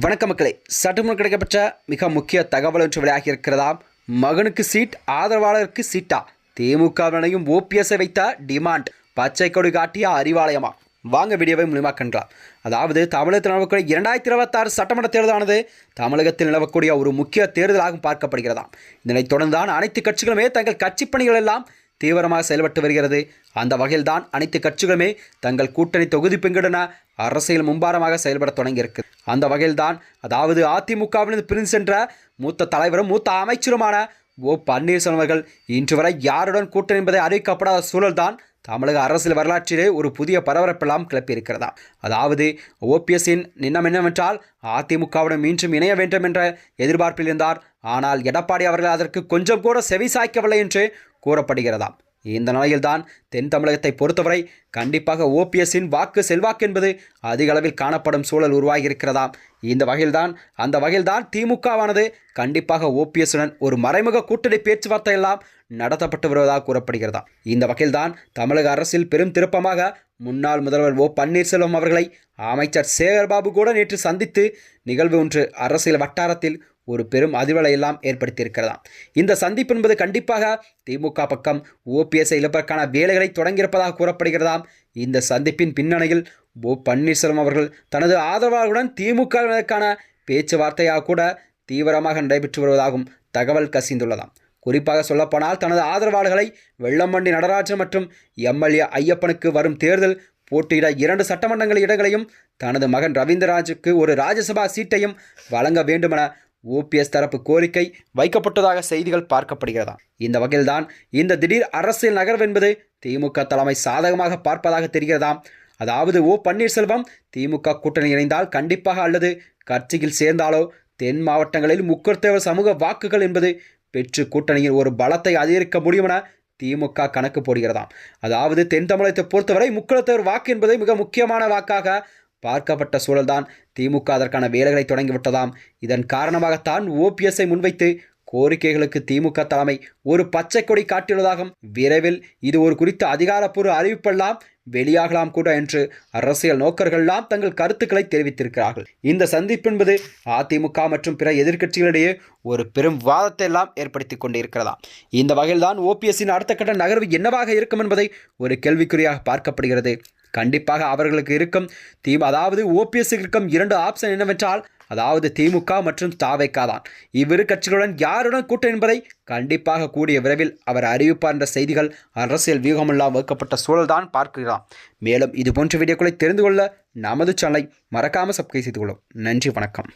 வணக்க மக்களே சற்றுமுன் கிடைக்கப்பட்ட மிக முக்கிய தகவல் ஒன்று வெளியாகி இருக்கிறதாம் மகனுக்கு சீட் ஆதரவாளருக்கு சீட்டா? திமுகவினையும் ஓபிஎஸ்ஐ வைத்த டிமாண்ட் பச்சை கொடி காட்டிய அறிவாலயமா? வாங்க வீடியோவை மூலியமாக கண்டலாம். அதாவது தமிழகத்தில் நிலவக்கூடிய இரண்டாயிரத்தி இருபத்தாறு சட்டமன்ற தேர்தலானது தமிழகத்தில் நிலவக்கூடிய ஒரு முக்கிய தேர்தலாகவும் பார்க்கப்படுகிறதாம். இதனைத் தொடர்ந்தான் அனைத்து கட்சிகளுமே தங்கள் கட்சி பணிகள் எல்லாம் தீவிரமாக செயல்பட்டு வருகிறது. அந்த வகையில்தான் அனைத்து கட்சிகளுமே தங்கள் கூட்டணி தொகுதி பெங்குடன அரசியல் மும்பாரமாக செயல்பட தொடங்கியிருக்கு. அந்த வகையில்தான் அதாவது அதிமுகவிலிருந்து பிரிந்து சென்ற மூத்த தலைவரும் மூத்த அமைச்சருமான ஓ. பன்னீர்செல்வம் அவர்கள் இன்று வரை யாருடன் கூட்டணி என்பதை அறிவிக்கப்படாத சூழல்தான் தமிழக அரசியல் வரலாற்றிலே ஒரு புதிய பரபரப்பெல்லாம் கிளப்பியிருக்கிறதா? அதாவது ஓபிஎஸ்ஸின் நின்னம் என்னவென்றால் அதிமுகவுடன் மீண்டும் இணைய வேண்டும் என்ற எதிர்பார்ப்பில் இருந்தார். ஆனால் எடப்பாடி அவர்கள் அதற்கு கொஞ்சம் கூட செவி சாய்க்கவில்லை என்று கூறப்படுகிறதாம். இந்த நிலையில்தான் தென் தமிழகத்தை பொறுத்தவரை கண்டிப்பாக ஓபிஎஸ்ஸின் வாக்கு செல்வாக்கு என்பது அதிக அளவில் காணப்படும் சூழல் உருவாகியிருக்கிறதாம் இந்த வகையில்தான் அந்த வகையில்தான் திமுகவானது கண்டிப்பாக ஓபிஎஸ்ஸுடன் ஒரு மறைமுக கூட்டணி பேச்சுவார்த்தை எல்லாம் நடத்தப்பட்டு வருவதாக கூறப்படுகிறதா? இந்த வகையில்தான் தமிழக அரசில் பெரும் திருப்பமாக முன்னாள் முதல்வர் ஓ பன்னீர்செல்வம் அவர்களை அமைச்சர் சேகர்பாபு கூட நேற்று சந்தித்து நிகழ்வு ஒன்று அரசியல் வட்டாரத்தில் ஒரு பெரும் அதிர்வலையெல்லாம் ஏற்படுத்தியிருக்கிறதாம். இந்த சந்திப்பு என்பது கண்டிப்பாக திமுக பக்கம் ஓபிஎஸ்ஐ இழப்பதற்கான வேலைகளை தொடங்கியிருப்பதாக கூறப்படுகிறதாம். இந்த சந்திப்பின் பின்னணியில் ஓ பன்னீர்செல்வம் அவர்கள் தனது ஆதரவாளர்களுடன் திமுகவினருக்கான பேச்சுவார்த்தையாக கூட தீவிரமாக நடைபெற்று வருவதாகவும் தகவல் கசிந்துள்ளதாம். குறிப்பாக சொல்லப்போனால் தனது ஆதரவாளர்களை வெள்ளமண்டி நடராஜன் மற்றும் எம்எல்ஏ ஐயப்பனுக்கு வரும் தேர்தல் போட்டியிட இரண்டு சட்டமன்றங்கள் இடங்களையும் தனது மகன் ரவீந்திரராஜுக்கு ஒரு ராஜ்யசபா சீட்டையும் வழங்க வேண்டுமென ஓபிஎஸ் தரப்பு கோரிக்கை வைக்கப்பட்டதாக செய்திகள் பார்க்கப்படுகிறதா? இந்த வகையில்தான் இந்த திடீர் அரசியல் நகர்வு என்பது திமுக தலைமை சாதகமாக பார்ப்பதாக தெரிகிறதாம் அதாவது ஓ பன்னீர்செல்வம் திமுக கூட்டணி இணைந்தால் கண்டிப்பாக அல்லது கட்சியில் சேர்ந்தாலோ? தென் மாவட்டங்களில் முக்கர்த்தேவர் சமூக வாக்குகள் என்பது பெற்று கூட்டணியில் ஒரு பலத்தை அதிகரிக்க முடியும் என திமுக கணக்கு போடுகிறதாம். அதாவது தென் தமிழகத்தை பொறுத்தவரை முக்குளத்தவர் வாக்கு என்பது மிக முக்கியமான வாக்காக பார்க்கப்பட்ட சூழல்தான் திமுக அதற்கான வேலைகளை தொடங்கிவிட்டதாம். இதன் காரணமாகத்தான் ஓபிஎஸ்ஐ முன்வைத்து கோரிக்கைகளுக்கு திமுக தலைமை ஒரு பச்சை கொடி காட்டியுள்ளதாகவும் விரைவில் இது ஒரு குறித்த அதிகாரப்பூர்வ அறிவிப்பெல்லாம் வெளியாகலாம் கூட என்று அரசியல் நோக்கர்கள்லாம் தங்கள் கருத்துக்களை தெரிவித்திருக்கிறார்கள். இந்த சந்திப்பு என்பது அதிமுக மற்றும் பிற எதிர்க்கட்சிகளிடையே ஒரு பெரும் வாதத்தை எல்லாம் ஏற்படுத்தி கொண்டிருக்கிறதா இந்த வகையில்தான் ஓபிஎஸ்ஸின் அடுத்த கட்ட நகர்வு என்னவாக இருக்கும் என்பதை ஒரு கேள்விக்குறியாக பார்க்கப்படுகிறது. கண்டிப்பாக அவர்களுக்கு இருக்கும். தீ அதாவது ஓபிஎஸ்க்கு இருக்கும் இரண்டு ஆப்ஷன் என்னவென்றால் அதாவது திமுக மற்றும் தாவைக்கா தான். இவ்விரு கட்சிகளுடன் யாருடன் கூட்டணி என்பதை கண்டிப்பாக கூடிய விரைவில் அவர் அறிவிப்பார் என்ற செய்திகள் அரசியல் வியூகமெல்லாம் வகுக்கப்பட்ட சூழல் தான் பார்க்கிறார். மேலும் இதுபோன்ற வீடியோக்களை தெரிந்து கொள்ள நமது சேனலை மறக்காமல் சப்ஸ்கிரைப் செய்து கொள்ளும். நன்றி வணக்கம்.